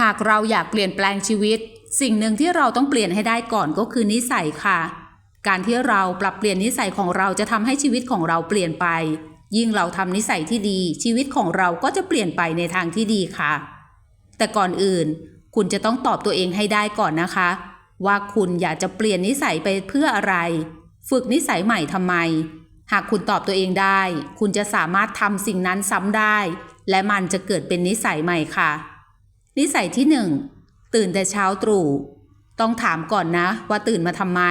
หากเราอยากเปลี่ยนแปลงชีวิต สิ่งหนึ่งที่เราต้องเปลี่ยนให้ได้ก่อนก็คือนิสัยค่ะ การที่เราปรับเปลี่ยนนิสัยของเราจะทำให้ชีวิตของเราเปลี่ยนไป ยิ่งเราทำนิสัยที่ดี ชีวิตของเราก็จะเปลี่ยนไปในทางที่ดีค่ะ แต่ก่อนอื่น คุณจะต้องตอบตัวเองให้ได้ก่อนนะคะ ว่าคุณอยากจะเปลี่ยนนิสัยไปเพื่ออะไร ฝึกนิสัยใหม่ทำไม หากคุณตอบตัวเองได้ คุณจะสามารถทำสิ่งนั้นซ้ำได้ และมันจะเกิดเป็นนิสัยใหม่ค่ะ นิสัยที่หนึ่งตื่นแต่เช้าตรู่ต้องถามก่อนนะว่าตื่นมาทำไม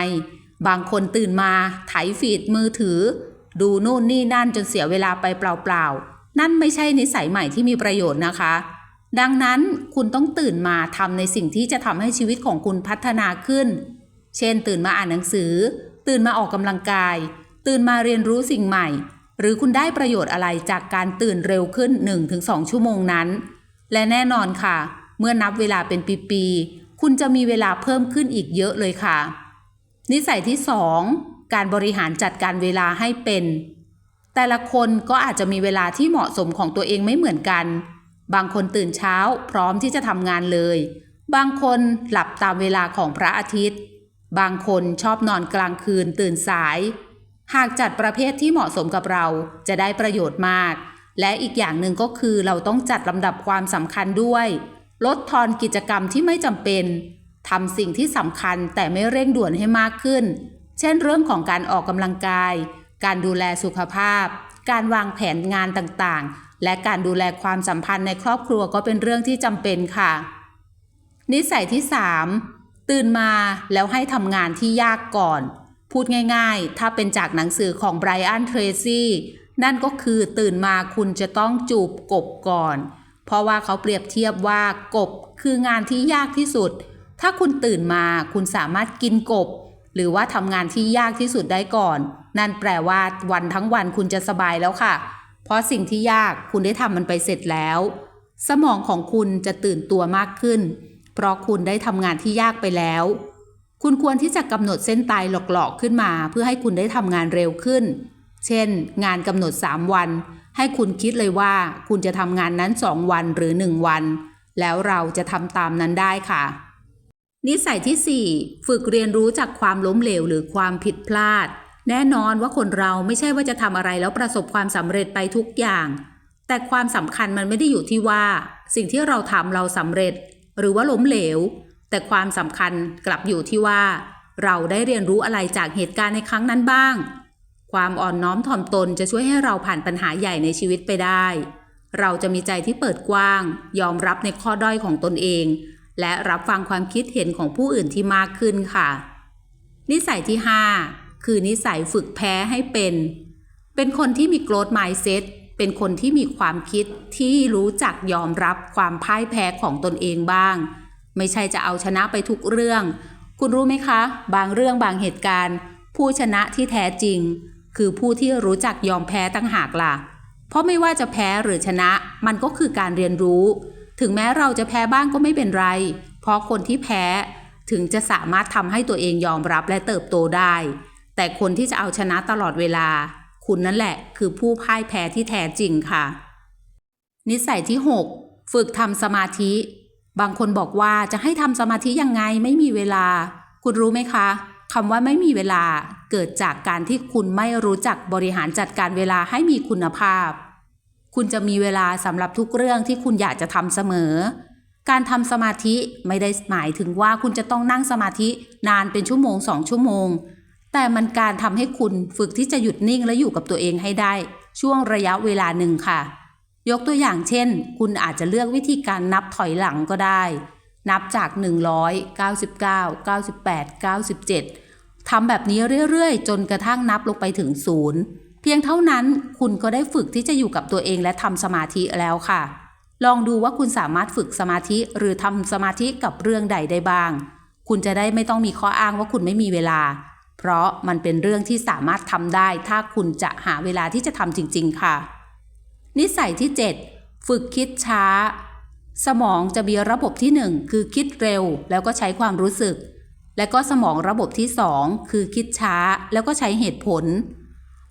บางคนตื่นมาไถฟีดมือถือ ดูนู่นนี่นั่นจนเสียเวลาไปเปล่าๆ นั่นไม่ใช่นิสัยใหม่ที่มีประโยชน์นะคะ ดังนั้นคุณต้องตื่นมาทำในสิ่งที่จะทำให้ชีวิตของคุณพัฒนาขึ้น เช่น ตื่นมาอ่านหนังสือ ตื่นมาออกกำลังกาย ตื่นมาเรียนรู้สิ่งใหม่ หรือคุณได้ประโยชน์อะไรจากการตื่นเร็วขึ้น 1-2 ชั่วโมงนั้น และแน่นอนค่ะ เมื่อนับเวลาเป็นปีๆคุณจะมีเวลาเพิ่มขึ้นอีกเยอะเลยค่ะ นิสัยที่ 2 การบริหารจัดการเวลาให้เป็น แต่ละคนก็อาจจะมีเวลาที่เหมาะสมของตัวเองไม่เหมือนกัน บางคนตื่นเช้าพร้อมที่จะทำงานเลย บางคนหลับตามเวลาของพระอาทิตย์ บางคนชอบนอนกลางคืนตื่นสาย หากจัดประเภทที่เหมาะสมกับเราจะได้ประโยชน์มาก และอีกอย่างหนึ่งก็คือเราต้องจัดลำดับความสำคัญด้วย ลดทอนกิจกรรมที่ไม่จำเป็นทำสิ่งที่สำคัญแต่ไม่เร่งด่วนให้มากขึ้น เช่นเรื่องของการออกกำลังกาย การดูแลสุขภาพ การวางแผนงานต่างๆ และการดูแลความสัมพันธ์ในครอบครัวก็เป็นเรื่องที่จำเป็นค่ะ นิสัยที่ 3 ตื่นมาแล้วให้ทำงานที่ยากก่อน พูดง่ายๆ ถ้าเป็นจากหนังสือของไบรอันเทรซี่ นั่นก็คือตื่นมาคุณจะต้องจูบกบก่อน เพราะว่าเขาเปรียบเทียบว่ากบคืองานที่ยากที่สุด ถ้าคุณตื่นมาคุณสามารถกินกบ หรือว่าทำงานที่ยากที่สุดได้ก่อน นั่นแปลว่าวันทั้งวันคุณจะสบายแล้วค่ะ เพราะสิ่งที่ยากคุณได้ทำมันไปเสร็จแล้ว สมองของคุณจะตื่นตัวมากขึ้น เพราะคุณได้ทำงานที่ยากไปแล้ว คุณควรที่จะกำหนดเส้นตายหลอกๆขึ้นมา เพื่อให้คุณได้ทำงานเร็วขึ้น เช่น งานกำหนด 3 วัน ให้คุณคิดเลยว่าคุณจะทำงานนั้น 2 วันหรือ 1 วัน แล้วเราจะทำตามนั้นได้ค่ะ นิสัยที่ 4 ฝึกเรียนรู้จากความล้มเหลวหรือความผิดพลาด แน่นอนว่าคนเราไม่ใช่ว่าจะทำอะไรแล้วประสบความสำเร็จไปทุกอย่าง แต่ความสำคัญมันไม่ได้อยู่ที่ว่า สิ่งที่เราทำเราสำเร็จ หรือว่าล้มเหลว แต่ความสำคัญกลับอยู่ที่ว่า เราได้เรียนรู้อะไรจากเหตุการณ์ในครั้งนั้นบ้าง ความอ่อนน้อมถ่อมตนจะช่วยให้เราผ่านปัญหาใหญ่ในชีวิตไปได้ เราจะมีใจที่เปิดกว้าง ยอมรับในข้อด้อยของตนเอง และรับฟังความคิดเห็นของผู้อื่นที่มากขึ้นค่ะ นิสัยที่ 5 คือนิสัยฝึกแพ้ให้เป็น เป็นคนที่มี growth mindset เป็นคนที่มีความคิดที่รู้จักยอมรับความพ่ายแพ้ของตนเองบ้าง ไม่ใช่จะเอาชนะไปทุกเรื่อง คุณรู้ไหมคะ บางเรื่องบางเหตุการณ์ ผู้ชนะที่แท้จริง คือผู้ที่รู้จักยอมแพ้ตั้งหากล่ะ เพราะไม่ว่าจะแพ้หรือชนะ มันก็คือการเรียนรู้ ถึงแม้เราจะแพ้บ้างก็ไม่เป็นไร เพราะคนที่แพ้ถึงจะสามารถทำให้ตัวเองยอมรับและเติบโตได้ แต่คนที่จะเอาชนะตลอดเวลา คุณนั่นแหละ คือผู้พ่ายแพ้ที่แท้จริงค่ะ นิสัยที่ 6 ฝึกทำสมาธิ บางคนบอกว่าจะให้ทำสมาธิยังไงไม่มีเวลา คุณรู้ไหมคะ คำว่าไม่มีเวลาเกิดจากการที่คุณไม่รู้จักบริหารจัดการเวลาให้มีคุณภาพ คุณจะมีเวลาสำหรับทุกเรื่องที่คุณอยากจะทำเสมอ การทำสมาธิไม่ได้หมายถึงว่าคุณจะต้องนั่งสมาธินานเป็นชั่วโมงสองชั่วโมง แต่มันการทำให้คุณฝึกที่จะหยุดนิ่งและอยู่กับตัวเองให้ได้ ช่วงระยะเวลาหนึ่งค่ะ ยกตัวอย่างเช่น คุณอาจจะเลือกวิธีการนับถอยหลังก็ได้ นับจาก 100 99 98 97 ทำแบบนี้เรื่อยๆ จนกระทั่งนับลงไปถึงศูนย์เพียงเท่านั้นคุณก็ได้ฝึกที่จะอยู่กับตัวเองและทำสมาธิแล้วค่ะ ลองดูว่าคุณสามารถฝึกสมาธิหรือทำสมาธิกับเรื่องใดได้บ้าง คุณจะได้ไม่ต้องมีข้ออ้างว่าคุณไม่มีเวลา เพราะมันเป็นเรื่องที่สามารถทำได้ ถ้าคุณจะหาเวลาที่จะทำจริง ๆ ค่ะ นิสัยที่ 7 ฝึกคิดช้า สมองจะมีระบบที่ 1 คือคิดเร็วแล้วก็ใช้ความรู้สึก และก็สมองระบบที่ 2 คือคิดช้าแล้วก็ใช้เหตุผล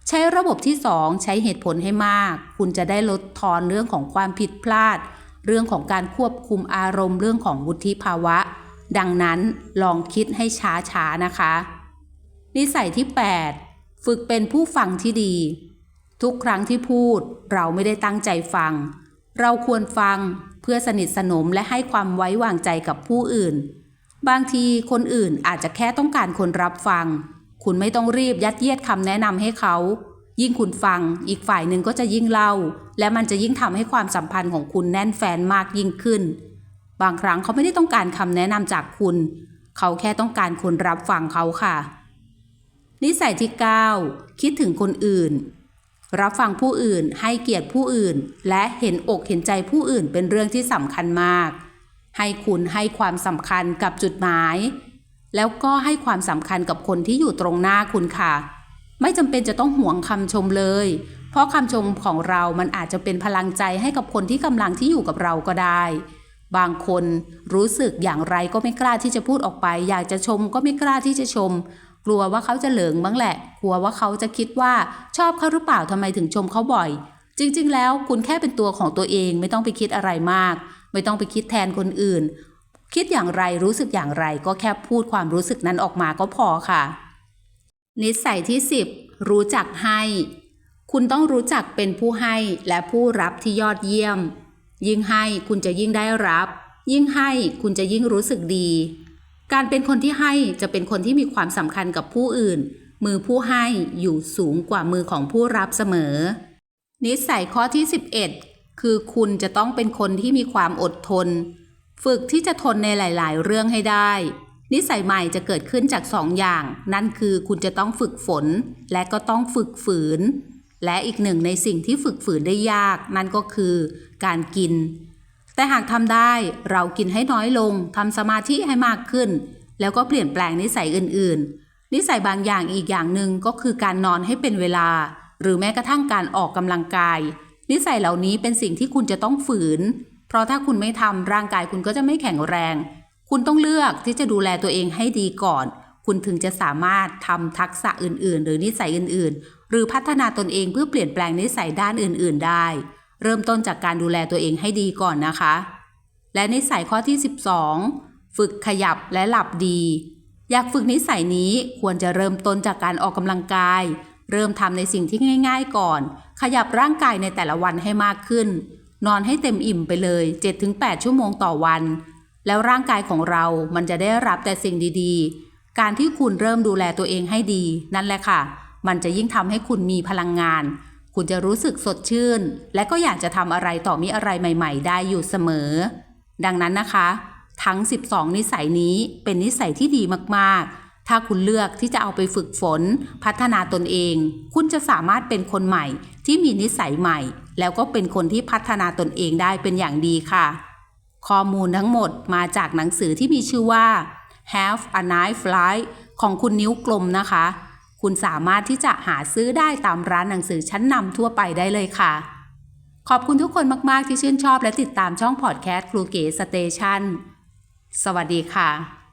ใช้ระบบที่ 2 ใช้เหตุผลให้มาก คุณจะได้ลดทอนเรื่องของความผิดพลาด เรื่องของการควบคุมอารมณ์เรื่องของวุฒิภาวะ ดังนั้นลองคิดให้ช้าๆนะคะ นิสัยที่ 8 ฝึกเป็นผู้ฟังที่ดี ทุกครั้งที่พูดเราไม่ได้ตั้งใจฟัง เราควรฟัง เพื่อสนิทสนมและให้ความไว้วางใจกับผู้อื่น บางทีคนอื่นอาจจะแค่ต้องการคนรับฟัง คุณไม่ต้องรีบยัดเยียดคำแนะนำให้เขา ยิ่งคุณฟัง อีกฝ่ายหนึ่งก็จะยิ่งเล่า และมันจะยิ่งทำให้ความสัมพันธ์ของคุณแน่นแฟนมากยิ่งขึ้น บางครั้งเขาไม่ได้ต้องการคำแนะนำจากคุณ เขาแค่ต้องการคนรับฟังเขาค่ะ นิสัยที่ 9 คิดถึงคนอื่น รับฟังผู้อื่นให้เกียรติผู้อื่น และเห็นอกเห็นใจผู้อื่นเป็นเรื่องที่สำคัญมาก ให้คุณให้ความสำคัญกับจุดหมาย แล้วก็ให้ความสำคัญกับคนที่อยู่ตรงหน้าคุณค่ะ ไม่จำเป็นจะต้องห่วงคำชมเลย เพราะคำชมของเรามันอาจจะเป็นพลังใจให้กับคนที่กำลังที่อยู่กับเราก็ได้ บางคนรู้สึกอย่างไรก็ไม่กล้าที่จะพูดออกไป อยากจะชมก็ไม่กล้าที่จะชม กลัวว่าเขาจะเหลิงบ้างแหละ กลัวว่าเขาจะคิดว่าชอบเขาหรือเปล่าทำไมถึงชมเขาบ่อย จริง ๆ แล้วคุณแค่เป็นตัวของตัวเองไม่ต้องไปคิดอะไรมาก ไม่ต้องไปคิดแทนคนอื่น คิดอย่างไรรู้สึกอย่างไรก็แค่พูดความรู้สึกนั้นออกมาก็พอค่ะ นิสัยที่ 10 รู้จักให้ คุณต้องรู้จักเป็นผู้ให้และผู้รับที่ยอดเยี่ยม ยิ่งให้คุณจะยิ่งได้รับ ยิ่งให้คุณจะยิ่งรู้สึกดี การเป็นคนที่ให้จะเป็นคนที่มีความสำคัญกับผู้อื่น มือผู้ให้อยู่สูงกว่ามือของผู้รับเสมอ นิสัยข้อที่ 11 คือคุณจะต้องเป็นคนที่มีความอดทน ฝึกที่จะทนในหลาย ๆ เรื่องให้ได้ นิสัยใหม่จะเกิดขึ้นจากสองอย่าง นั่นคือคุณจะต้องฝึกฝน และก็ต้องฝึกฝืน และอีกหนึ่งในสิ่งที่ฝึกฝืนได้ยาก นั่นก็คือ การกิน แต่หากทำได้เรากินให้น้อยลงทำสมาธิให้มากขึ้น แล้วก็เปลี่ยนแปลงนิสัยอื่น ๆ นิสัยบางอย่างอีกอย่างหนึ่งก็คือการนอนให้เป็นเวลา หรือแม้กระทั่งการออกกำลังกาย นิสัยเหล่านี้เป็นสิ่งที่คุณจะต้องฝืน เพราะถ้าคุณไม่ทำร่างกายคุณก็จะไม่แข็งแรง คุณต้องเลือกที่จะดูแลตัวเองให้ดีก่อน คุณถึงจะสามารถทำทักษะอื่น ๆ หรือนิสัยอื่น ๆ หรือพัฒนาตนเองเพื่อเปลี่ยนแปลงนิสัยด้านอื่น ๆ ได้ เริ่มต้นจากการดูแลตัวเองให้ดีก่อนนะคะ และนิสัยข้อที่ 12 ฝึกขยับและหลับดี อยากฝึกนิสัยนี้ควรจะเริ่มต้นจากการออกกำลังกาย เริ่มทำในสิ่งที่ง่าย ๆ ก่อน ขยับร่างกายในแต่ละวันให้มากขึ้น นอนให้เต็มอิ่มไปเลย 7-8 ชั่วโมงต่อวัน แล้วร่างกายของเรามันจะได้รับแต่สิ่งดีๆ การที่คุณเริ่มดูแลตัวเองให้ดี นั่นแหละค่ะ มันจะยิ่งทำให้คุณมีพลังงาน คุณจะรู้สึกสดชื่น และก็อยากจะทำอะไรต่อมีอะไรใหม่ ๆ ได้อยู่เสมอ ดังนั้นนะคะ ทั้ง 12 นิสัยนี้เป็นนิสัยที่ดีมากๆ ถ้าคุณเลือกที่จะเอาไปฝึกฝน พัฒนาตนเอง คุณจะสามารถเป็นคนใหม่ที่มีนิสัยใหม่ แล้วก็เป็นคนที่พัฒนาตนเองได้เป็นอย่างดีค่ะ ข้อมูลทั้งหมดมาจากหนังสือที่มีชื่อว่า Have a Nice Flight ของคุณนิ้วกลมนะคะ คุณสามารถที่จะหาซื้อได้ตามร้านหนังสือชั้นนำทั่วไปได้เลยค่ะ ขอบคุณทุกคนมาก ๆ ที่ชื่นชอบและติดตามช่องพอดแคสต์ครูเก๋สเตชันสวัสดีค่ะ